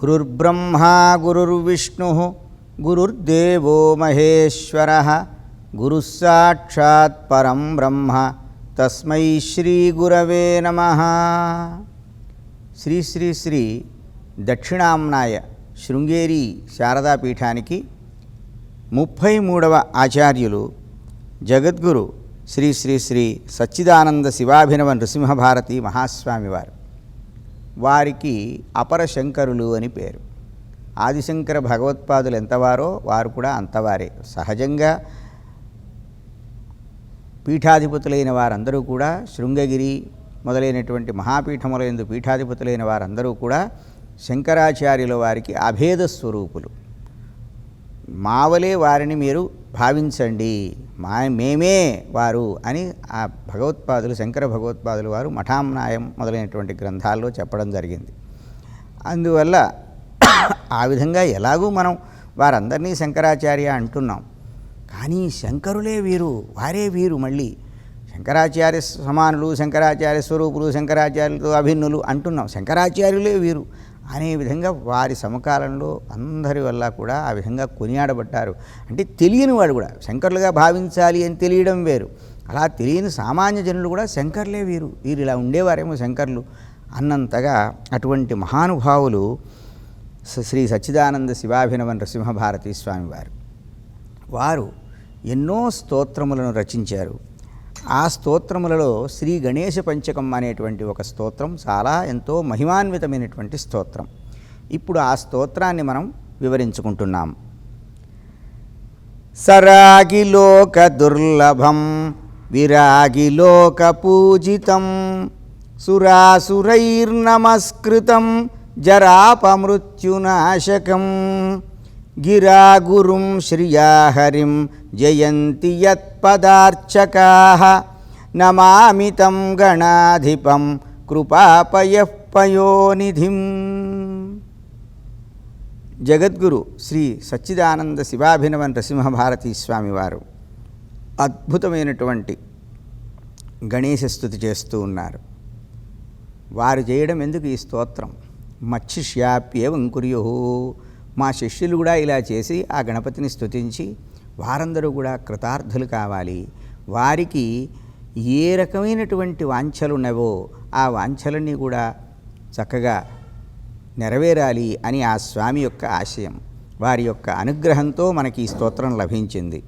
గురుర్బ్రహ్మా గురుర్విష్ణు గురుర్దేవో మహేశ్వర గురుస్సాక్షాత్ పరం బ్రహ్మ తస్మై శ్రీ గురవే నమ. శ్రీ శ్రీ శ్రీ దక్షిణాంనాయ శృంగేరి శారదాపీఠానికి ముప్పై మూడవ ఆచార్యులు జగద్గురు శ్రీ శ్రీ శ్రీ సచ్చిదానంద శివాభినవ నృసింహభారతి మహాస్వామివారు. వారికి అపర శంకరులు అని పేరు. ఆదిశంకర భగవత్పాదులు ఎంతవారో వారు కూడా అంతవారే. సహజంగా పీఠాధిపతులైన వారందరూ కూడా శృంగగిరి మొదలైనటువంటి మహాపీఠములందు పీఠాధిపతులైన వారందరూ కూడా శంకరాచార్యుల వారికి అభేద స్వరూపులు. మావలే వారిని మీరు భావించండి. మా మేమే వారు అని ఆ భగవత్పాదులు శంకర భగవత్పాదులు వారు మఠాంనాయం మొదలైనటువంటి గ్రంథాల్లో చెప్పడం జరిగింది. అందువల్ల ఆ విధంగా ఎలాగూ మనం వారందరినీ శంకరాచార్య అంటున్నాం. కానీ శంకరులే వీరు వారే వీరు మళ్ళీ. శంకరాచార్య సమానులు శంకరాచార్య స్వరూపులు శంకరాచార్యులతో అభిన్నులు అంటున్నాం. శంకరాచార్యులే వీరు. అనే విధంగా వారి సమకాలంలో అందరి వల్ల కూడా ఆ విధంగా కొనియాడబడ్డారు. అంటే తెలియని వాడు కూడా శంకరులుగా భావించాలి అని తెలియడం వేరు. అలా తెలియని సామాన్య జనులు కూడా శంకర్లే వీరు. వీరు ఇలా ఉండేవారేమో శంకర్లు. అన్నంతగా అటువంటి మహానుభావులు శ్రీ సచ్చిదానంద శివాభినవ నరసింహభారతీ భారతీ స్వామివారు వారు ఎన్నో స్తోత్రములను రచించారు. ఆ స్తోత్రములలో శ్రీ గణేశ పంచకం అనేటువంటి ఒక స్తోత్రం చాలా ఎంతో మహిమాన్వితమైనటువంటి స్తోత్రం. ఇప్పుడు ఆ స్తోత్రాన్ని మనం వివరించుకుంటున్నాం. సరాగిలోక దుర్లభం విరాగిలోక పూజితం సురాసురైర్నమస్కృతం జరాపమృత్యునాశకం గిరాగురుం శ్రియాహరిం జయంతి యత్పదార్చకా నమామి తం గణాధిపం కృపాపయపయోనిధిం జగద్గురు శ్రీ సచ్చిదానంద శివాభినవ నరసింహభారతీ స్వామివారు అద్భుతమైనటువంటి గణేశ స్థుతి చేస్తూ ఉన్నారు. వారు చేయడం ఎందుకు ఈ స్తోత్రం? మత్స్యాప్యేవం కుర్యు మా శిష్యులు కూడా ఇలా చేసి ఆ గణపతిని స్థుతించి వారందరూ కూడా కృతార్థులు కావాలి. వారికి ఏ రకమైనటువంటి వాంఛలు ఉన్నవో ఆ వాంఛలన్నీ కూడా చక్కగా నెరవేరాలి అని ఆ స్వామి యొక్క ఆశయం. వారి యొక్క అనుగ్రహంతో మనకి ఈ స్తోత్రం లభించింది.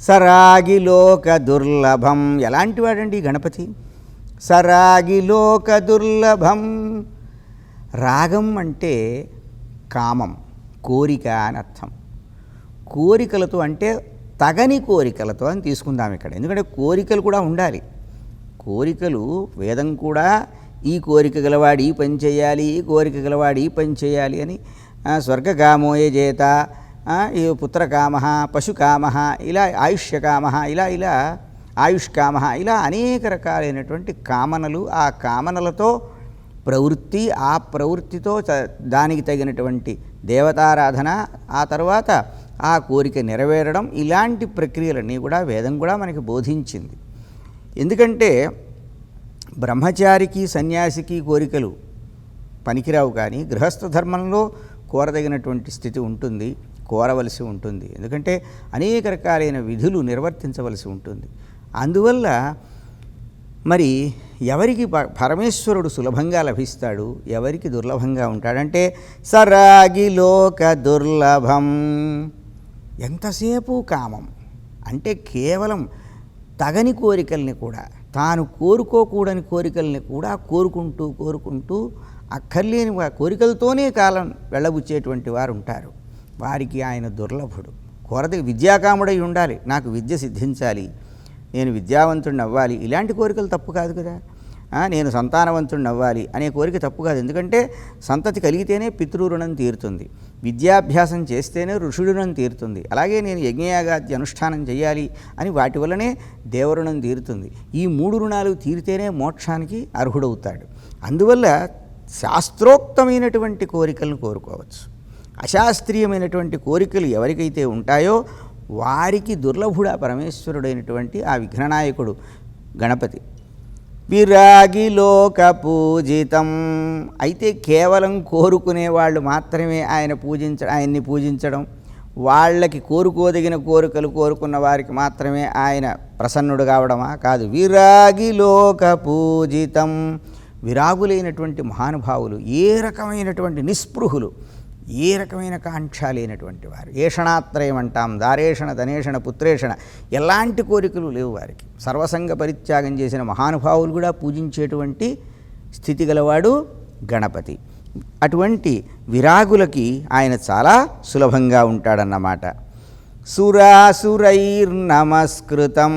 సరాగిలోక దుర్లభం ఎలాంటి వాడండి గణపతి? గణపతి సరాగిలోక దుర్లభం. రాగం అంటే కామం కోరిక అని అర్థం. కోరికలతో అంటే తగని కోరికలతో అని తీసుకుందాం ఇక్కడ. ఎందుకంటే కోరికలు కూడా ఉండాలి. కోరికలు వేదం కూడా ఈ కోరిక గలవాడు ఈ పని చేయాలి ఈ కోరిక గలవాడు ఈ పని చేయాలి అని స్వర్గకామోయే చేత ఈ పుత్రకామ పశుకామ ఇలా ఆయుష్యకామ ఇలా ఇలా ఆయుష్కామ ఇలా అనేక రకాలైనటువంటి కామనలు ఆ కామనలతో ప్రవృత్తి ఆ ప్రవృత్తితో దానికి తగినటువంటి దేవతారాధన ఆ తర్వాత ఆ కోరిక నెరవేరడం ఇలాంటి ప్రక్రియలన్నీ కూడా వేదం కూడా మనకి బోధించింది. ఎందుకంటే బ్రహ్మచారికి సన్యాసికి కోరికలు పనికిరావు కానీ గృహస్థ ధర్మంలో కోరదగినటువంటి స్థితి ఉంటుంది కోరవలసి ఉంటుంది. ఎందుకంటే అనేక రకాలైన విధులు నిర్వర్తించవలసి ఉంటుంది. అందువల్ల మరి ఎవరికి ప- పరమేశ్వరుడు సులభంగా లభిస్తాడు? ఎవరికి దుర్లభంగా ఉంటాడంటే సరాగిలోక దుర్లభం. ఎంతసేపు కామం? అంటే కేవలం తగని కోరికల్ని కూడా తాను కోరుకోకూడని కోరికల్ని కూడా కోరుకుంటూ కోరుకుంటూ అక్కర్లేని కోరికలతోనే కాలం వెళ్ళబుచ్చేటువంటి వారు ఉంటారు వారికి ఆయన దుర్లభుడు. కోరత విద్యాకాముడై ఉండాలి నాకు విద్య సిద్ధించాలి నేను విద్యావంతుడిని అవ్వాలి. ఇలాంటి కోరికలు తప్పు కాదు కదా. నేను సంతానవంతుడిని అవ్వాలి అనే కోరిక తప్పు కాదు. ఎందుకంటే సంతతి కలిగితేనే పితృరుణం తీరుతుంది. విద్యాభ్యాసం చేస్తేనే ఋషుడునం తీరుతుంది. అలాగే నేను యజ్ఞయాగాది అనుష్ఠానం చేయాలి అని వాటి వల్లనే దేవరుణం తీరుతుంది. ఈ మూడు రుణాలు తీరితేనే మోక్షానికి అర్హుడవుతాడు. అందువల్ల శాస్త్రోక్తమైనటువంటి కోరికలను కోరుకోవచ్చు. అశాస్త్రీయమైనటువంటి కోరికలు ఎవరికైతే ఉంటాయో వారికి దుర్లభుడా పరమేశ్వరుడైనటువంటి ఆ విఘ్ననాయకుడు గణపతి. విరాగి లోక పూజితం. అయితే కేవలం కోరుకునే వాళ్ళు మాత్రమే ఆయన పూజించ ఆయన్ని పూజించడం. వాళ్ళకి కోరుకోదగిన కోరికలు కోరుకున్న వారికి మాత్రమే ఆయన ప్రసన్నుడు కావడమా? కాదు. విరాగి లోక పూజితం. విరాగులైనటువంటి మహానుభావులు ఏ రకమైనటువంటి నిస్పృహులు ఏ రకమైన కాంక్ష లేనటువంటి వారు. ఏషణాత్రయం అంటాం దారేషణ ధనేషణ పుత్రేషణ ఎలాంటి కోరికలు లేవు వారికి. సర్వసంగ పరిత్యాగం చేసిన మహానుభావులు కూడా పూజించేటువంటి స్థితి గలవాడు గణపతి. అటువంటి విరాగులకి ఆయన చాలా సులభంగా ఉంటాడన్నమాట. సురాసురైర్నమస్కృతం.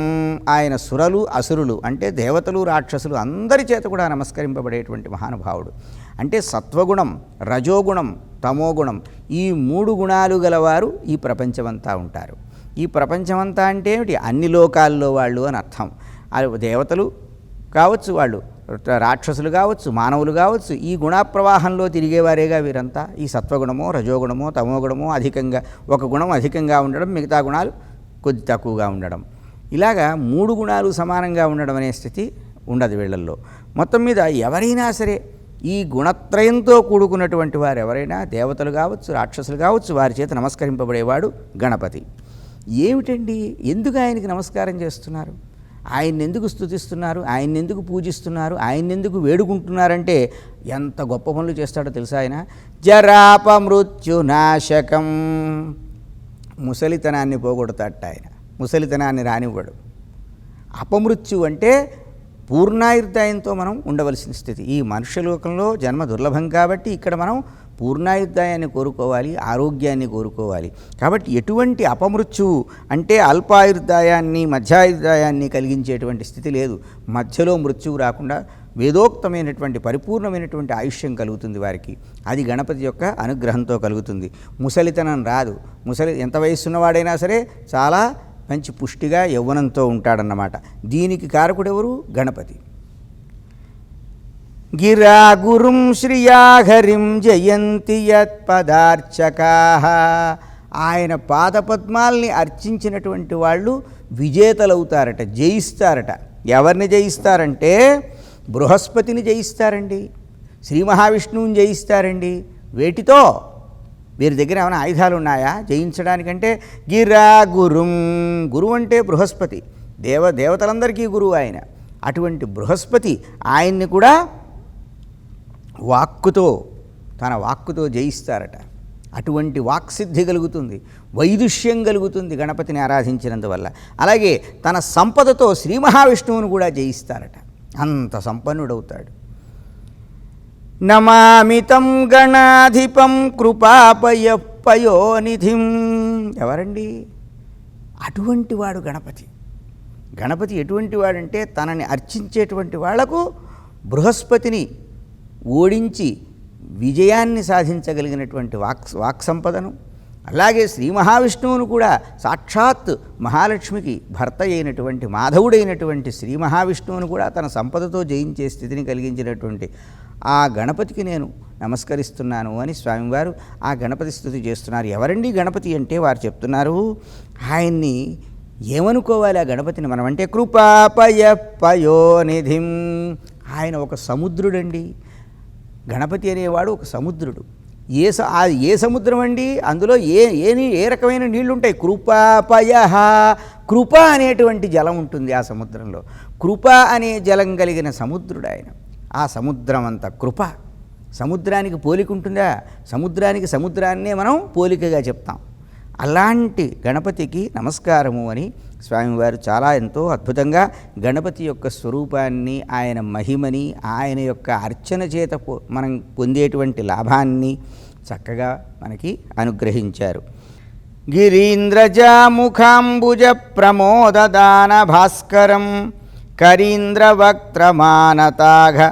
ఆయన సురలు అసురులు అంటే దేవతలు రాక్షసులు అందరి చేత కూడా నమస్కరింపబడేటువంటి మహానుభావుడు. అంటే సత్వగుణం రజోగుణం తమోగుణం ఈ మూడు గుణాలు గలవారు ఈ ప్రపంచమంతా ఉంటారు. ఈ ప్రపంచమంతా అంటే ఏమిటి? అన్ని లోకాల్లో వాళ్ళు అని అర్థం. అది దేవతలు కావచ్చు వాళ్ళు రాక్షసులు కావచ్చు మానవులు కావచ్చు ఈ గుణ ప్రవాహంలో తిరిగేవారేగా వీరంతా? ఈ సత్వగుణమో రజోగుణమో తమోగుణమో అధికంగా ఒక గుణం అధికంగా ఉండడం మిగతా గుణాలు కొద్ది తక్కువగా ఉండడం. ఇలాగా మూడు గుణాలు సమానంగా ఉండడం అనే స్థితి ఉండదు వీళ్ళల్లో. మొత్తం మీద ఎవరైనా సరే ఈ గుణత్రయంతో కూడుకున్నటువంటి వారు ఎవరైనా దేవతలు కావచ్చు రాక్షసులు కావచ్చు వారి చేత నమస్కరింపబడేవాడు గణపతి. ఏమిటండి? ఎందుకు ఆయనకి నమస్కారం చేస్తున్నారు? ఆయన్ని ఎందుకు స్థుతిస్తున్నారు ఆయన్ని ఎందుకు పూజిస్తున్నారు? ఆయన్ని ఎందుకు వేడుకుంటున్నారంటే ఎంత గొప్ప పనులు చేస్తాడో తెలుసా ఆయన? జరాప మృత్యునాశకం ముసలితనాన్ని పోగొడతాట ఆయన. ముసలితనాన్ని రానివ్వడు. అపమృత్యు అంటే పూర్ణాయుర్దాయంతో మనం ఉండవలసిన స్థితి. ఈ మనుష్యలోకంలో జన్మ దుర్లభం కాబట్టి ఇక్కడ మనం పూర్ణాయుర్దాయాన్ని కోరుకోవాలి ఆరోగ్యాన్ని కోరుకోవాలి. కాబట్టి ఎటువంటి అపమృత్యువు అంటే అల్పాయుర్దాయాన్ని మధ్యాయుర్దాయాన్ని కలిగించేటువంటి స్థితి లేదు. మధ్యలో మృత్యువు రాకుండా వేదోక్తమైనటువంటి పరిపూర్ణమైనటువంటి ఆయుష్యం కలుగుతుంది వారికి. అది గణపతి యొక్క అనుగ్రహంతో కలుగుతుంది. ముసలితనం రాదు. ముసలి ఎంత వయస్సున్నవాడైనా సరే చాలా మంచి పుష్టిగా యవ్వనంతో ఉంటాడన్నమాట. దీనికి కారకుడెవరు? గణపతి. గిరా గురుం శ్రియాహరిం జయంతి యత్పదార్చకా ఆయన పాదపద్మాల్ని అర్చించినటువంటి వాళ్ళు విజేతలవుతారట జయిస్తారట. ఎవరిని జయిస్తారంటే బృహస్పతిని జయిస్తారండి శ్రీ మహావిష్ణువుని జయిస్తారండి. వేటితో? వీరి దగ్గర ఏమైనా ఆయుధాలు ఉన్నాయా? జయించడానికంటే గిరా గురుం. గురువు అంటే బృహస్పతి. దేవ దేవతలందరికీ గురువు ఆయన. అటువంటి బృహస్పతి ఆయన్ని కూడా వాక్కుతో తన వాక్కుతో జయిస్తారట. అటువంటి వాక్సిద్ధి కలుగుతుంది. వైదుష్యం కలుగుతుంది గణపతిని ఆరాధించినందువల్ల. అలాగే తన సంపదతో శ్రీ మహావిష్ణువును కూడా జయిస్తారట. అంత సంపన్నుడవుతాడు. నమామితం గణాధిపం కృపాపయ పయోనిధిం ఎవరండి? అటువంటి వాడు గణపతి. గణపతి ఎటువంటి వాడంటే తనని అర్చించేటువంటి వాళ్ళకు బృహస్పతిని ఓడించి విజయాన్ని సాధించగలిగినటువంటి వాక్ వాక్సంపదను. అలాగే శ్రీ మహావిష్ణువును కూడా సాక్షాత్ మహాలక్ష్మికి భర్త అయినటువంటి మాధవుడైనటువంటి శ్రీ మహావిష్ణువును కూడా తన సంపదతో జయించే స్థితిని కలిగించినటువంటి ఆ గణపతికి నేను నమస్కరిస్తున్నాను అని స్వామివారు ఆ గణపతి స్థుతి చేస్తున్నారు. ఎవరండి గణపతి అంటే వారు చెప్తున్నారు ఆయన్ని ఏమనుకోవాలి ఆ గణపతిని మనం అంటే కృపాపయ పయోనిధిం ఆయన ఒక సముద్రుడండి. గణపతి అనేవాడు ఒక సముద్రుడు. ఏ స ఏ సముద్రం అండి? అందులో ఏ ఏ నీ- ఏ రకమైన నీళ్ళు ఉంటాయి కృపాపయ కృప అనేటువంటి జలం ఉంటుంది ఆ సముద్రంలో. కృప అనే జలం కలిగిన సముద్రుడు ఆయన ఆ సముద్రం అంత కృప. సముద్రానికి పోలిక ఉంటుందా సముద్రానికి సముద్రాన్నే మనం పోలికగా చెప్తాం. అలాంటి గణపతికి నమస్కారము అని స్వామివారు చాలా ఎంతో అద్భుతంగా గణపతి యొక్క స్వరూపాన్ని ఆయన మహిమని ఆయన యొక్క అర్చన చేత పొ- మనం పొందేటువంటి లాభాన్ని చక్కగా మనకి అనుగ్రహించారు. గిరీంద్రజాముఖాంబుజ ప్రమోదదాన భాస్కరం కరీంద్రవక్త్రమానతాఘ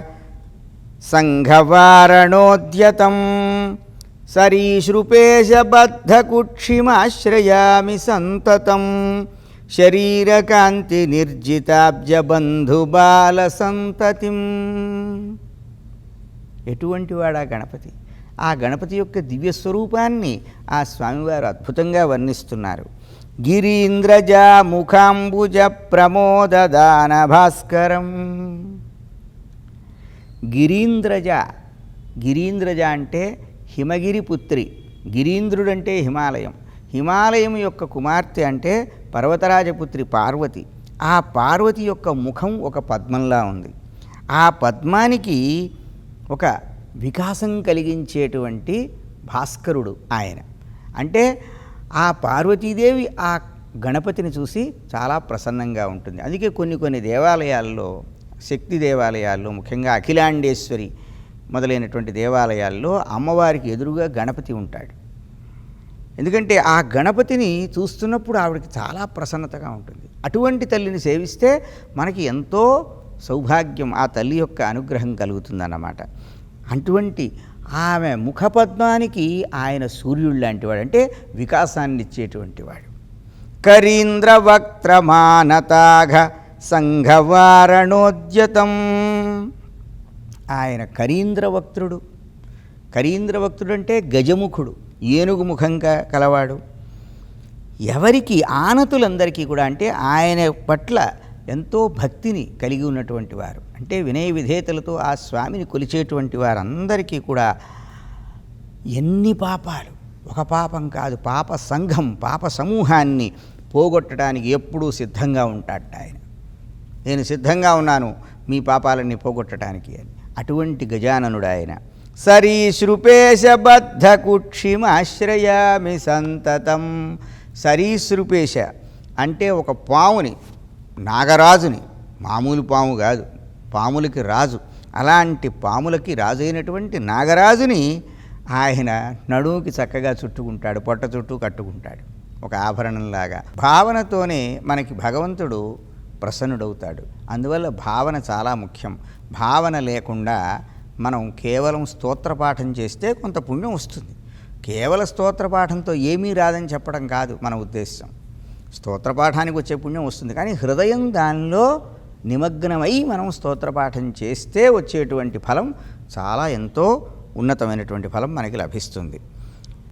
సంఘవారణోద్యతం సరీశృపేశబద్ధకుక్షిమాశ్రయామి సంతతం శరీరకాంతి నిర్జితాబ్జబంధుబాల సంతతిం. ఎటువంటి వాడా గణపతి? ఆ గణపతి యొక్క దివ్య స్వరూపాన్ని ఆ స్వామివారు అద్భుతంగా వర్ణిస్తున్నారు. గిరీంద్రజ ముఖాంబుజ ప్రమోదదాన భాస్కరం. గిరీంద్రజ గిరీంద్రజ అంటే హిమగిరి పుత్రి. గిరీంద్రుడంటే హిమాలయం. హిమాలయం యొక్క కుమార్తె అంటే పర్వతరాజపుత్రి పార్వతి ఆ పార్వతి యొక్క ముఖం ఒక పద్మంలా ఉంది. ఆ పద్మానికి ఒక వికాసం కలిగించేటువంటి భాస్కరుడు ఆయన. అంటే ఆ పార్వతీదేవి ఆ గణపతిని చూసి చాలా ప్రసన్నంగా ఉంటుంది. అందుకే కొన్ని కొన్ని దేవాలయాల్లో శక్తి దేవాలయాల్లో ముఖ్యంగా అఖిలాండేశ్వరి మొదలైనటువంటి దేవాలయాల్లో అమ్మవారికి ఎదురుగా గణపతి ఉంటాడు. ఎందుకంటే ఆ గణపతిని చూస్తున్నప్పుడు ఆవిడకి చాలా ప్రసన్నతగా ఉంటుంది. అటువంటి తల్లిని సేవిస్తే మనకి ఎంతో సౌభాగ్యం ఆ తల్లి యొక్క అనుగ్రహం కలుగుతుందన్నమాట. అటువంటి ఆమె ముఖపద్మానికి ఆయన సూర్యుడు లాంటివాడు అంటే వికాసాన్ని ఇచ్చేటువంటి వాడు. కరీంద్ర వక్త్రమానతాఘ సంఘవారణోద్యతం. ఆయన కరీంద్రవక్త్రుడు కరీంద్రవక్త్రుడు అంటే గజముఖుడు. ఏనుగు ముఖంగా కలవాడు. ఎవరికి? ఆనతులందరికీ కూడా. అంటే ఆయన పట్ల ఎంతో భక్తిని కలిగి ఉన్నటువంటి వారు. అంటే వినయ విధేయతలతో ఆ స్వామిని కొలిచేటువంటి వారందరికీ కూడా ఎన్ని పాపాలు. ఒక పాపం కాదు. పాప సంఘం పాప సమూహాన్ని పోగొట్టడానికి ఎప్పుడూ సిద్ధంగా ఉంటాడట ఆయన. నేను సిద్ధంగా ఉన్నాను మీ పాపాలన్నీ పోగొట్టడానికి అని. అటువంటి గజాననుడు ఆయన. సరీసృపేశబద్ధకుక్షిమాశ్రయామి సంతతం. సరీసృపేశ అంటే ఒక పాముని నాగరాజుని మామూలు పాము కాదు పాములకి రాజు. అలాంటి పాములకి రాజు అయినటువంటి నాగరాజుని ఆయన నడుముకి చక్కగా చుట్టుకుంటాడు పొట్ట చుట్టూ కట్టుకుంటాడు. ఒక ఆభరణంలాగా. భావనతోనే మనకి భగవంతుడు ప్రసన్నుడవుతాడు. అందువల్ల భావన చాలా ముఖ్యం. భావన లేకుండా మనం కేవలం స్తోత్రపాఠం చేస్తే కొంత పుణ్యం వస్తుంది. కేవల స్తోత్రపాఠంతో ఏమీ రాదని చెప్పడం కాదు మన ఉద్దేశం. స్తోత్రపాఠానికి వచ్చే పుణ్యం వస్తుంది. కానీ హృదయం దానిలో నిమగ్నమై మనం స్తోత్రపాఠం చేస్తే వచ్చేటువంటి ఫలం చాలా ఎంతో ఉన్నతమైనటువంటి ఫలం మనకి లభిస్తుంది.